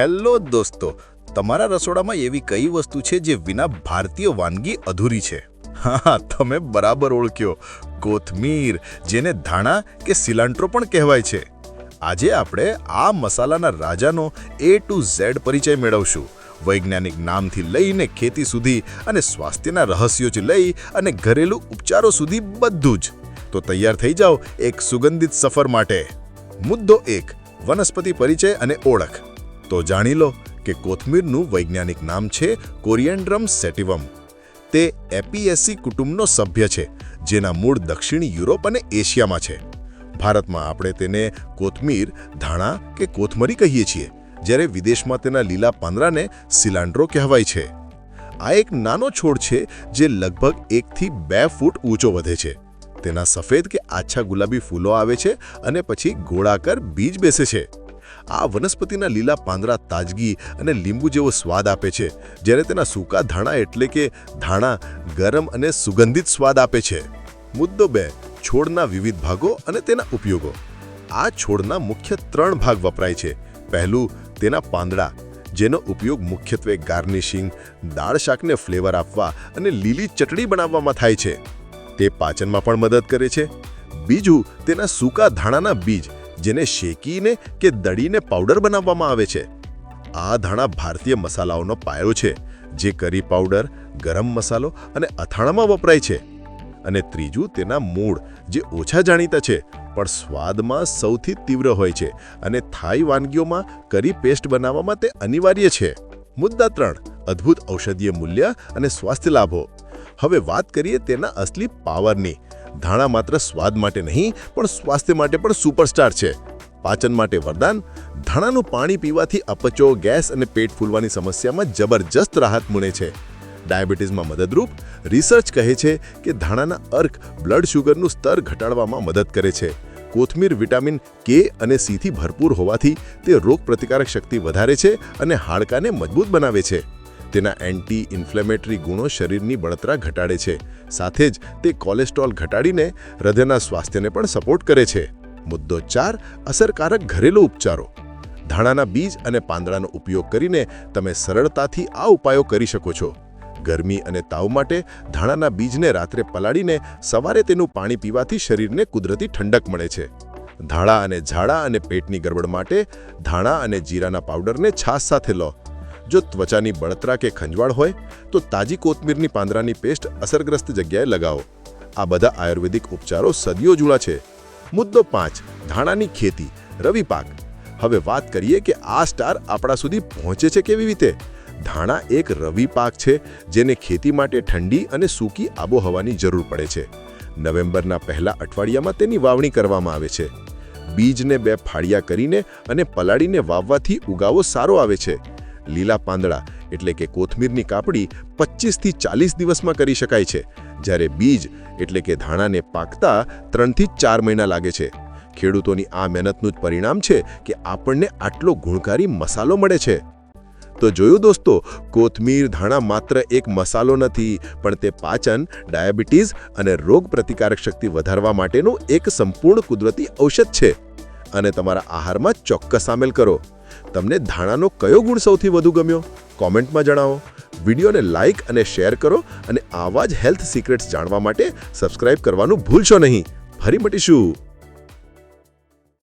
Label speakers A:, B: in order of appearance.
A: Hello દોસ્તો, તમારા રસોડામાં એવી કઈ વસ્તુ છે જે વિના ભારતીય વાનગી અધૂરી છે? હા, તમે બરાબર ઓળખ્યો. કોથમીર, જેને ધાણા કે સિલાન્ટ્રો પણ કહેવાય છે. આજે આપણે આ મસાલાના રાજાનો એ ટુ ઝેડ પરિચય મેળવશું. વૈજ્ઞાનિક નામથી લઈને ખેતી સુધી અને સ્વાસ્થ્યના રહસ્યોથી લઈ અને ઘરેલું ઉપચારો સુધી બધું જ. તો તૈયાર થઈ જાઓ એક સુગંધિત સફર માટે. મુદ્દો એક, વનસ્પતિ પરિચય અને ઓળખ. તો જાણી લો કે કોથમીરનું વૈજ્ઞાનિક નામ છે કોરિએન્ડ્રમ સેટિવમ. તે એપીએસસી કુટુંબનો સભ્ય છે, જેના મૂળ દક્ષિણ યુરોપ અને એશિયામાં છે. ભારતમાં આપણે તેને કોથમીર, ધાણા કે કોથમરી કહીએ છીએ, જ્યારે વિદેશમાં તેના લીલા પાંદરાને સિલાન્ડ્રો કહેવાય છે. આ એક નાનો છોડ છે જે લગભગ એકથી બે ફૂટ ઊંચો વધે છે. તેના સફેદ કે આછા ગુલાબી ફૂલો આવે છે અને પછી ગોળાકાર બીજ બેસે છે. આ વનસ્પતિના લીલા પાંદડા તાજગી અને લીંબુ જેવો સ્વાદ આપે છે, જ્યારે તેના સૂકા ધાણા એટલે કે ધાણા ગરમ અને સુગંધિત સ્વાદ આપે છે. મુદ્દો બે, છોડના વિવિધ ભાગો અને તેના ઉપયોગો. આ છોડના મુખ્ય ત્રણ ભાગ વપરાય છે. પહેલું, તેના પાંદડા, જેનો ઉપયોગ મુખ્યત્વે ગાર્નિશિંગ, દાળ શાકને ફ્લેવર આપવા અને લીલી ચટણી બનાવવામાં થાય છે. તે પાચનમાં પણ મદદ કરે છે. બીજું, તેના સૂકા ધાણાના બીજ જેને શેકીને કે દળીને પાવડર બનાવવામાં આવે છે. આ ધાણા ભારતીય મસાલાઓનો પાયો છે, જે કરી પાવડર ગરમ મસાલો અને અથાણામાં વપરાય છે. અને ત્રીજું તેના મૂળ, જે ઓછા જાણીતા છે, પણ સ્વાદમાં સૌથી તીવ્ર હોય છે અને થાઈ વાનગીઓમાં કરી પેસ્ટ બનાવવામાં તે અનિવાર્ય છે. મુદ્દા ત્રણ, અદ્ભુત ઔષધીય મૂલ્ય અને સ્વાસ્થ્ય લાભો. હવે વાત કરીએ તેના અસલી પાવરની ધાણા માત્ર સ્વાદ માટે નહીં, પણ સ્વાસ્થ્ય માટે પણ સુપરસ્ટાર છે. પાચન માટે વરદાન, ધાણાનું પાણી પીવાથી અપચો, ગેસ અને પેટ ફૂલવાની સમસ્યામાં જબરજસ્ત રાહત મળે છે. ડાયાબિટીસમાં મદદરૂપ રિસર્ચ કહે છે કે ધાણાના અર્ક બ્લડ શુગરનું સ્તર ઘટાડવામાં મદદ કરે છે. કોથમીર વિટામિન કે અને સીથી ભરપૂર હોવાથી તે રોગ પ્રતિકારક શક્તિ વધારે છે અને હાડકાને મજબૂત બનાવે છે. તેના એન્ટી ઇન્ફ્લેમેટરી ગુણો શરીરની બળતરા ઘટાડે છે. સાથે જ તે કોલેસ્ટ્રોલ ઘટાડીને હૃદયના સ્વાસ્થ્યને પણ સપોર્ટ કરે છે. મુદ્દો ચાર, અસરકારક ઘરેલું ઉપચારો. ધાણાના બીજ અને પાંદડાનો ઉપયોગ કરીને તમે સરળતાથી આ ઉપાયો કરી શકો છો. ગરમી અને તાવ માટે ધાણાના બીજને રાત્રે પલાળીને સવારે તેનું પાણી પીવાથી શરીરને કુદરતી ઠંડક મળે છે. ધાણા અને ઝાડા અને પેટની ગરબડ માટે ધાણા અને જીરાના પાવડરને છાશ સાથે લો. જો ત્વચાની બળતરા કે ખંજવાળ હોય, તો તાજી કોથમીરની પાંદડાની પેસ્ટ અસરગ્રસ્ત જગ્યાએ લગાવો. આ બધા આયુર્વેદિક ઉપચારો સદીઓ જૂના છે. મુદ્દો પાંચ, ધાણાની ખેતી, રવિ પાક. હવે વાત કરીએ કે આ સ્ટાર આપણા સુધી પહોંચે છે કેવી રીતે? ધાણા એક રવિ પાક છે, જેને ખેતી માટે ઠંડી અને સૂકી આબોહવાની જરૂર પડે છે. નવેમ્બરના પહેલા અઠવાડિયામાં તેની વાવણી કરવામાં આવે છે. બીજને બે ફાળિયા કરીને અને પલાળીને વાવવાથી ઉગાવો સારો આવે છે. લીલા પાંદડા એટલે કે કોથમીરની કાપડી પચીસથી ચાલીસ દિવસમાં કરી શકાય છે. જ્યારે બીજ એટલે કે ધાણાને પાકતા ત્રણથી ચાર મહિના લાગે છે. ખેડૂતોની આ મહેનતનું જ પરિણામ છે કે આપણને આટલો ગુણકારી મસાલો મળે છે. તો જોયું દોસ્તો, કોથમીર, ધાણા માત્ર એક મસાલો નથી, પણ તે પાચન, ડાયાબિટીસ અને રોગ પ્રતિકારક શક્તિ વધારવા માટેનું એક સંપૂર્ણ કુદરતી ઔષધ છે. અને તમારા આહારમાં ચોક્કસ સામેલ કરો. તમને ધાણાનો કયો ગુણ સૌથી વધુ ગમ્યો? કોમેન્ટમાં જણાવો. વિડીયોને લાઇક અને શેર કરો અને આવા જ હેલ્થ સિક્રેટ્સ જાણવા માટે સબસ્ક્રાઇબ કરવાનું ભૂલશો નહીં. ફરી મળીશું.